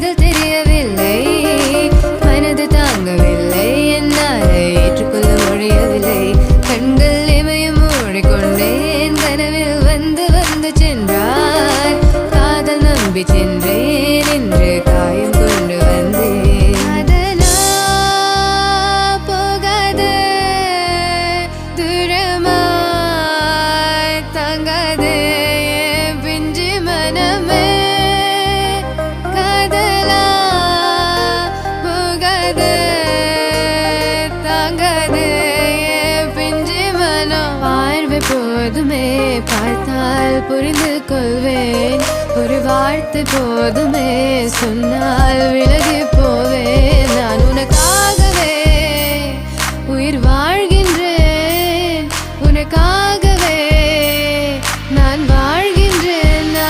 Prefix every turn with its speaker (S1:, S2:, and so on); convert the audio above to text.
S1: இதில் தெரியவில்லை. மனது தாங்கவில்லை. என்னால் ஏற்றுக்கொள்ள முடியவில்லை. கண்கள் இமயம் மூடிக்கொண்டேன். கனவில் வந்து வந்து சென்றார் காதல் நம்பி சென்றேன் என்று போகாது தாங்காது பிஞ்சு மனம் பார்வை போதுமே. பார்த்தால் புரிந்து கொள்வேன் ஒரு வார்த்தை போதுமே. சொன்னால் விலகி